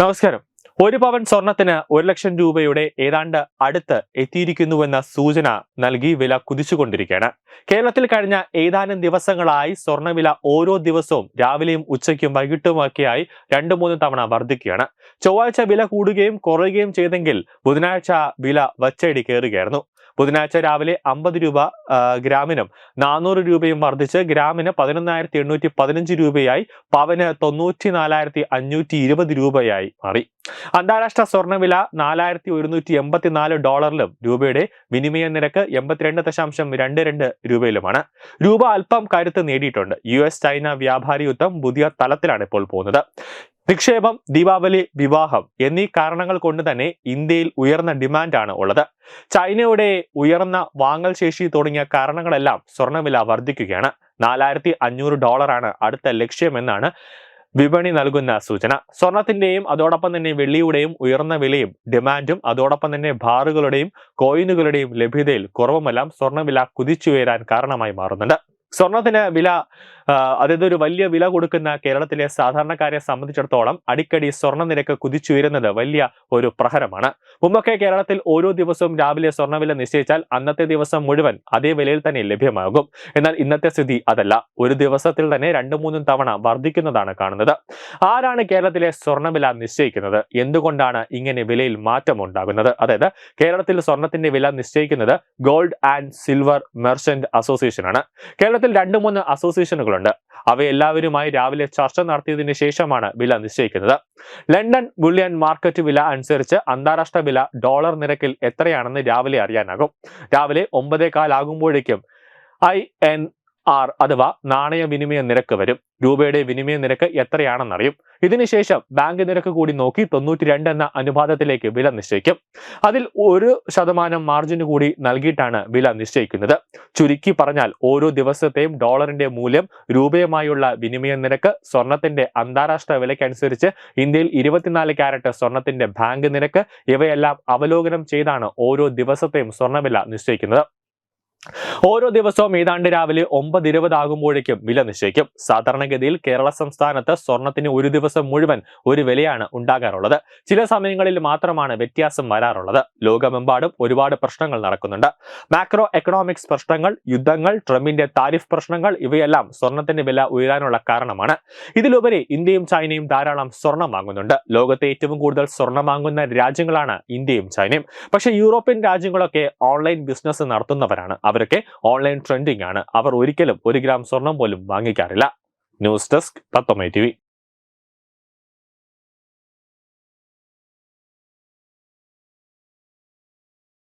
നമസ്കാരം. ഒരു പവൻ സ്വർണത്തിന് ഒരു ലക്ഷം രൂപയുടെ ഏതാണ്ട് അടുത്ത് എത്തിയിരിക്കുന്നുവെന്ന സൂചന നൽകി വില കുതിച്ചുകൊണ്ടിരിക്കുകയാണ്. കേരളത്തിൽ കഴിഞ്ഞ ഏതാനും ദിവസങ്ങളായി സ്വർണവില ഓരോ ദിവസവും രാവിലെയും ഉച്ചയ്ക്കും വൈകിട്ടുമൊക്കെയായി രണ്ടു മൂന്ന് തവണ വർദ്ധിക്കുകയാണ്. ചൊവ്വാഴ്ച വില കൂടുകയും കുറയുകയും ചെയ്തെങ്കിൽ ബുധനാഴ്ച വില വച്ചടി കയറുകയായിരുന്നു. ബുധനാഴ്ച രാവിലെ അമ്പത് രൂപ ഗ്രാമിനും നാനൂറ് രൂപയും വർദ്ധിച്ച് ഗ്രാമിന് പതിനൊന്നായിരത്തി എണ്ണൂറ്റി പതിനഞ്ച് രൂപയായി പവന് തൊണ്ണൂറ്റി നാലായിരത്തി അഞ്ഞൂറ്റി ഇരുപത് രൂപയായി മാറി. അന്താരാഷ്ട്ര സ്വർണവില നാലായിരത്തി ഒരുന്നൂറ്റി എൺപത്തിനാല് ഡോളറിലും രൂപയുടെ വിനിമയ നിരക്ക് എൺപത്തിരണ്ട് ദശാംശം രണ്ട് രണ്ട് രൂപയിലുമാണ്. രൂപ അല്പം കരുത്ത് നേടിയിട്ടുണ്ട്. യു എസ് ചൈന വ്യാപാരി യുദ്ധം പുതിയ തലത്തിലാണ് ഇപ്പോൾ പോകുന്നത്. നിക്ഷേപം ദീപാവലി വിവാഹം എന്നീ കാരണങ്ങൾ കൊണ്ട് തന്നെ ഇന്ത്യയിൽ ഉയർന്ന ഡിമാൻഡാണ് ഉള്ളത്. ചൈനയുടെ ഉയർന്ന വാങ്ങൽ ശേഷി തുടങ്ങിയ കാരണങ്ങളെല്ലാം സ്വർണവില വർദ്ധിക്കുകയാണ്. നാലായിരത്തി അഞ്ഞൂറ് ഡോളറാണ് അടുത്ത ലക്ഷ്യമെന്നാണ് വിപണി നൽകുന്ന സൂചന. സ്വർണത്തിന്റെയും അതോടൊപ്പം തന്നെ വെള്ളിയുടെയും ഉയർന്ന വിലയും ഡിമാൻഡും അതോടൊപ്പം തന്നെ ബാറുകളുടെയും കോയിനുകളുടെയും ലഭ്യതയിൽ കുറവുമെല്ലാം സ്വർണവില കുതിച്ചുയരാൻ കാരണമായി മാറുന്നുണ്ട്. സ്വർണത്തിന് വില അതായത് ഒരു വലിയ വില കൊടുക്കുന്ന കേരളത്തിലെ സാധാരണക്കാരെ സംബന്ധിച്ചിടത്തോളം അടിക്കടി സ്വർണ നിരക്ക് കുതിച്ചുയരുന്നത് വലിയ ഒരു പ്രഹരമാണ്. മുമ്പൊക്കെ കേരളത്തിൽ ഓരോ ദിവസവും രാവിലെ സ്വർണവില നിശ്ചയിച്ചാൽ അന്നത്തെ ദിവസം മുഴുവൻ അതേ വിലയിൽ തന്നെ ലഭ്യമാകും. എന്നാൽ ഇന്നത്തെ സ്ഥിതി അതല്ല. ഒരു ദിവസത്തിൽ തന്നെ രണ്ടു മൂന്നും തവണ വർദ്ധിക്കുന്നതാണ് കാണുന്നത്. ആരാണ് കേരളത്തിലെ സ്വർണവില നിശ്ചയിക്കുന്നത്? എന്തുകൊണ്ടാണ് ഇങ്ങനെ വിലയിൽ മാറ്റം ഉണ്ടാകുന്നത്? അതായത് കേരളത്തിൽ സ്വർണത്തിന്റെ വില നിശ്ചയിക്കുന്നത് gold and silver merchant association ആണ് കേരളത്തിൽ രണ്ട് മൂന്ന് അസോസിയേഷനുകളുണ്ട് അവയെല്ലാവരുമായി രാവിലെ ചർച്ച നടത്തിയതിന് ശേഷമാണ് വില നിശ്ചയിക്കുന്നത്. ലണ്ടൻ ബുള്ളിയൻ മാർക്കറ്റ് വില അനുസരിച്ച് അന്താരാഷ്ട്ര വില ഡോളർ നിരക്കിൽ എത്രയാണെന്ന് രാവിലെ അറിയാനാകും. രാവിലെ ഒമ്പതേ കാലാകുമ്പോഴേക്കും ഐ എൻ ആർ അഥവാ നാണയ വിനിമയ നിരക്ക് വരും. രൂപയുടെ വിനിമയ നിരക്ക് എത്രയാണെന്നറിയും. ഇതിനുശേഷം ബാങ്ക് നിരക്ക് കൂടി നോക്കി തൊണ്ണൂറ്റി രണ്ട് എന്ന അനുപാതത്തിലേക്ക് വില നിശ്ചയിക്കും. അതിൽ ഒരു ശതമാനം മാർജിന് കൂടി നൽകിയിട്ടാണ് വില നിശ്ചയിക്കുന്നത്. ചുരുക്കി പറഞ്ഞാൽ ഓരോ ദിവസത്തെയും ഡോളറിന്റെ മൂല്യം രൂപയുമായുള്ള വിനിമയ നിരക്ക് സ്വർണത്തിന്റെ അന്താരാഷ്ട്ര വിലയ്ക്കനുസരിച്ച് ഇന്ത്യയിൽ ഇരുപത്തിനാല് ക്യാരറ്റ് സ്വർണത്തിന്റെ ബാങ്ക് നിരക്ക് ഇവയെല്ലാം അവലോകനം ചെയ്താണ് ഓരോ ദിവസത്തെയും സ്വർണവില നിശ്ചയിക്കുന്നത്. ഓരോ ദിവസവും ഏതാണ്ട് രാവിലെ ഒമ്പത് ഇരുപത് ആകുമ്പോഴേക്കും വില നിശ്ചയിക്കും. സാധാരണഗതിയിൽ കേരള സംസ്ഥാനത്ത് സ്വർണത്തിന് ഒരു ദിവസം മുഴുവൻ ഒരു വിലയാണ് ഉണ്ടാകാറുള്ളത്. ചില സമയങ്ങളിൽ മാത്രമാണ് വ്യത്യാസം വരാറുള്ളത്. ലോകമെമ്പാടും ഒരുപാട് പ്രശ്നങ്ങൾ നടക്കുന്നുണ്ട്. മാക്രോ എക്കണോമിക്സ് പ്രശ്നങ്ങൾ യുദ്ധങ്ങൾ ട്രംപിന്റെ താരിഫ് പ്രശ്നങ്ങൾ ഇവയെല്ലാം സ്വർണത്തിന്റെ വില ഉയരാനുള്ള കാരണമാണ്. ഇതിലുപരി ഇന്ത്യയും ചൈനയും ധാരാളം സ്വർണം വാങ്ങുന്നുണ്ട്. ലോകത്തെ ഏറ്റവും കൂടുതൽ സ്വർണം വാങ്ങുന്ന രാജ്യങ്ങളാണ് ഇന്ത്യയും ചൈനയും. പക്ഷേ യൂറോപ്യൻ രാജ്യങ്ങളൊക്കെ ഓൺലൈൻ ബിസിനസ് നടത്തുന്നവരാണ്. അവരൊക്കെ ഓൺലൈൻ ട്രെൻഡിംഗ് ആണ്. അവർ ഒരിക്കലും ഒരു ഗ്രാം സ്വർണം പോലും വാങ്ങിക്കാറില്ല. News desk Tatwamayi T